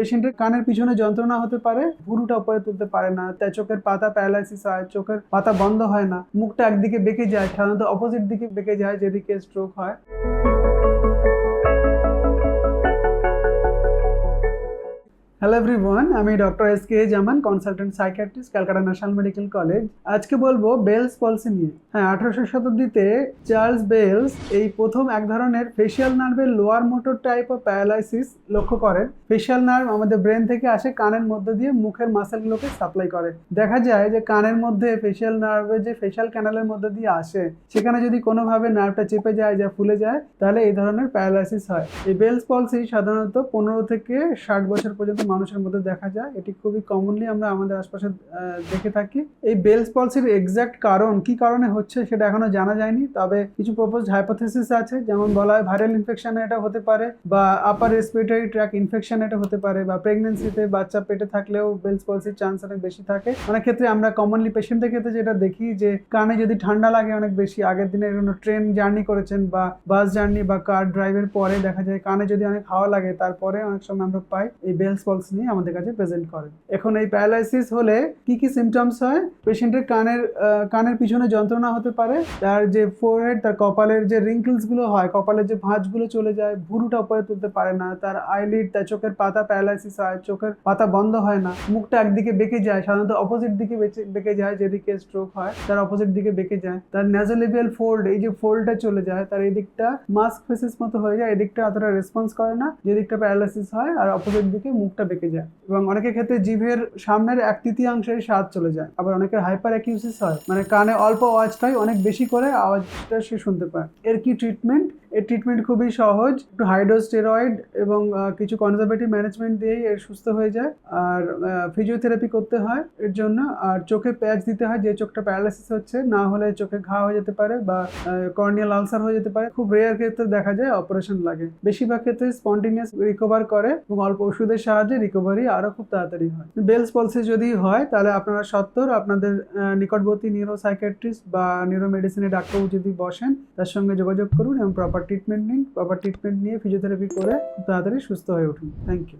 পেশেন্টের কানের পিছনে যন্ত্রণা হতে পারে, ভুরুটা উপরে তুলতে পারে না তাই চোখের পাতা প্যারালাইসিস হয়, চোখের পাতা বন্ধ হয় না, মুখটা একদিকে বেঁকে যায়, সাধারণত অপোজিট দিকে বেঁকে যায়, যেদিকে স্ট্রোক হয়। হ্যালো এভরিওয়ান আমি doctor S K Zaman consultant psychiatrist Calcutta national medical college আজকে বলব বেলস পলসি নিয়ে। হ্যাঁ আঠারোশো শতাব্দীতে চার্লস বেলস এই প্রথম এক ধরনের ফেশিয়াল নার্ভের lower motor type of paralysis লক্ষ্য করেন। ফেশিয়াল নার্ভ আমাদের ব্রেন থেকে আসে কানের মধ্যে দিয়ে, মুখের মাসেলগুলোকে সাপ্লাই করে। দেখা যায় যে কানের মধ্যে ফেশিয়াল নার্ভের যে ফেশিয়াল ক্যানালের মধ্যে দিয়ে আসে, সেখানে যদি কোনোভাবে নার্ভটা চেপে যায় যা ফুলে যায়, তাহলে এই ধরনের প্যারালাইসিস হয়। এই বেলস পলসি সাধারণত পনেরো থেকে ষাট বছর পর্যন্ত মানুষের মধ্যে দেখা যায়, এটি খুবই কমনলি আমরা আমাদের আশপাশে দেখে থাকি। এই বেলস পলসির এক্সাক্ট কারণ, কি কারণে হচ্ছে সেটা এখনও জানা যায়নি, তবে কিছু প্রপোজ হাইপোথেসিস আছে, যেমন বলা হয় ভাইরাল ইনফেকশন এটা হতে পারে, বা আপার রেসপিরেটরি ট্র্যাক ইনফেকশন এটা হতে পারে, বা প্রেগনেন্সিতে বাচ্চা পেটে থাকলেও বেলস পলসির চান্স অনেক বেশি থাকে। অনেক ক্ষেত্রে আমরা কমনলি পেশেন্টের ক্ষেত্রে যেটা দেখি যে, কানে যদি ঠান্ডা লাগে অনেক বেশি, আগের দিনে কোনো ট্রেন জার্নি করেছেন, বা বাস জার্নি বা কার ড্রাইভের পরে দেখা যায় কানে যদি অনেক হাওয়া লাগে, তারপরে অনেক সময় আমরা পাই এই বেলস পলস নিয়ে আমাদের কাছে প্রেজেন্ট করেন। এখন এই প্যারালাইসিস হলে কি কি সিমটমস হয়? পেশেন্টের কানের কানের পিছনে যন্ত্রণা হতে পারে, তার যে ফোরহেড তার কপালের যে রিঙ্কলসগুলো হয়, কপালের যে ভাঁজগুলো চলে যায়, ভুরুটা উপরে তুলতে পারে না, তার আইলিড তার চোখের পাতা প্যারালাইসিস হয়, চোখের পাতা বন্ধ হয় না, মুখটা একদিকে বেঁকে যায়, সাধারণত অপোজিট দিকে বেঁকে যায়, যেদিকে স্ট্রোক হয়, তার অপোজিট দিকে বেঁকে যায়, তার ন্যাজোলেবিয়াল ফোল্ড এই যে ফোল্ডটা চলে যায়, তার এই দিকটা মাস্ক ফেসেস মতো হয়ে যায় এদিকটা অতটা রেসপন্স করে না যেদিকটা প্যারালাইসিস হয়, আর অপোজিট দিকে মুখটা বেঁকে যায়। এবং অনেকের ক্ষেত্রে জিভের সামনের এক তৃতীয়াংশের স্বাদ চলে যায়। আবার অনেকের হাইপার অ্যাকিউসিস হয়। মানে কানে অল্প আওয়াজটাই অনেক বেশি করে আওয়াজটা সে শুনতে পায়। এর কি ট্রিটমেন্ট এর ট্রিটমেন্ট খুবই সহজ। একটু হাইড্রোস্টেরয়েড এবং কিছু কনজারভেটিভ ম্যানেজমেন্ট দিয়েই এর সুস্থ হয়ে যায়। আর ফিজিওথেরাপি করতে হয় এর জন্য। আর চোখে প্যাচ দিতে হয়, যে চোখটা প্যারালাইসিস হচ্ছে, না হলে চোখে ঘা হয়ে যেতে পারে বা কর্নিয়াল আলসার হয়ে যেতে পারে। খুব রেয়ার ক্ষেত্রে দেখা যায় অপারেশন লাগে। বেশিরভাগ ক্ষেত্রে স্পন্টিনিয়াস রিকভার করে এবং অল্প ওষুধের সাহায্যে রিকভারি আরও খুব তাড়াতাড়ি হয়। বেলস পলসি যদি হয়, তাহলে আপনারা সত্তর, আপনাদের নিকটবর্তী নিউরো সাইকিয়াট্রিস্ট বা নিউরো মেডিসিনের ডাক্তারবাবু যদি বসেন, তার সঙ্গে যোগাযোগ করুন এবং প্রপার ট্রিটমেন্ট নিন প্রপার ট্রিটমেন্ট নিয়ে ফিজিওথেরাপি করে তাড়াতাড়ি সুস্থ হয়ে উঠুন। Thank you